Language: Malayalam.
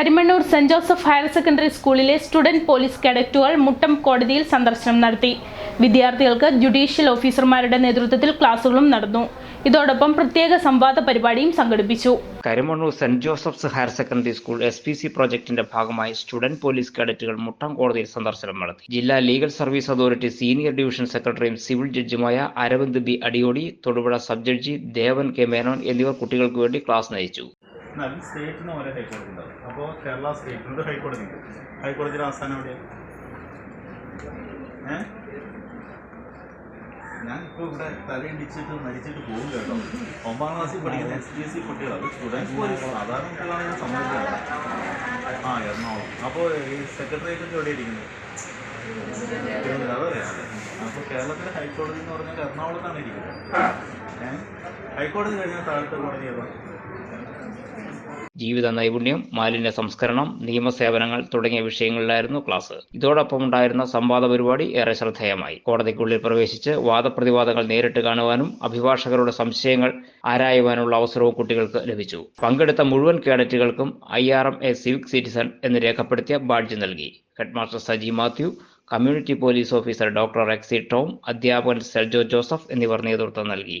Karimannoor saint Joseph higher secondary സ്കൂളിലെ സ്റ്റുഡന്റ് പോലീസ് കേഡറ്റുകൾ മുട്ടം കോടതിയിൽ സന്ദർശനം നടത്തി. വിദ്യാർത്ഥികൾക്ക് ജുഡീഷ്യൽ ഓഫീസർമാരുടെ നേതൃത്വത്തിൽ ക്ലാസുകളും നടന്നു. ഇതോടൊപ്പം പ്രത്യേക സംവാദ പരിപാടിയും സംഘടിപ്പിച്ചു. Karimannoor saint Joseph's higher secondary school S P C പ്രോജക്ടിന്റെ ഭാഗമായി സ്റ്റുഡന്റ് പോലീസ് കേഡറ്റുകൾ മുട്ടം കോടതിയിൽ സന്ദർശനം നടത്തി. ജില്ലാ legal service authority senior division സെക്രട്ടറിയും civil ജഡ്ജുമായ Aravind B Adiyodi Thodupuzha sub judge Devan K Menon എന്നിവർ കുട്ടികൾക്ക് വേണ്ടി ക്ലാസ് നയിച്ചു. എന്നാൽ സ്റ്റേറ്റിന് ഓരോ ഹൈക്കോടതി ഉണ്ടാവും. അപ്പോൾ കേരള സ്റ്റേറ്റിന്റെ ഹൈക്കോടതി ഉണ്ട്. ഹൈക്കോടതിയുടെ ആസ്ഥാനം എവിടെയാണ് ഏ? ഞാൻ ഇപ്പോൾ ഇവിടെ തലയിടിച്ചിട്ട് മരിച്ചിട്ട് പോകും കേട്ടോ. ഒമ്പതാം ക്ലാസ്സിൽ പഠിക്കുന്ന എസ് പി എസ് സി കുട്ടികളാണ്. സ്റ്റുഡൻസ് സാധാരണ കുട്ടികളാണ് ഞാൻ സമ്മതിക്കുന്നത് ആ എറണാകുളം. അപ്പോൾ ഈ സെക്രട്ടറിയേറ്റ് എവിടെ ഇരിക്കുന്നത്? അതറിയാം അപ്പോൾ കേരളത്തിലെ ഹൈക്കോടതി എന്ന് പറഞ്ഞാൽ എറണാകുളത്താണ് ഇരിക്കുന്നത്. ഏ? ഹൈക്കോടതി കഴിഞ്ഞാൽ താഴത്തെ കോടതി ജീവിത നൈപുണ്യം മാലിന്യ സംസ്കരണം നിയമസേവനങ്ങൾ തുടങ്ങിയ വിഷയങ്ങളിലായിരുന്നു ക്ലാസ്. ഇതോടൊപ്പം ഉണ്ടായിരുന്ന സംവാദ പരിപാടി ഏറെ ശ്രദ്ധേയമായി. കോടതിക്കുള്ളിൽ പ്രവേശിച്ച് വാദപ്രതിവാദങ്ങൾ നേരിട്ട് കാണുവാനും അഭിഭാഷകരുടെ സംശയങ്ങൾ ആരായുവാനുള്ള അവസരവും കുട്ടികൾക്ക് ലഭിച്ചു. പങ്കെടുത്ത മുഴുവൻ കേഡറ്റുകൾക്കും I R M A civic citizen എന്ന് രേഖപ്പെടുത്തിയ ബാഡ്ജ് നൽകി. Headmaster Saji Mathew community police officer doctor Exy Tom അധ്യാപകൻ സെൽജോ ജോസഫ് എന്നിവർ നേതൃത്വം നൽകി.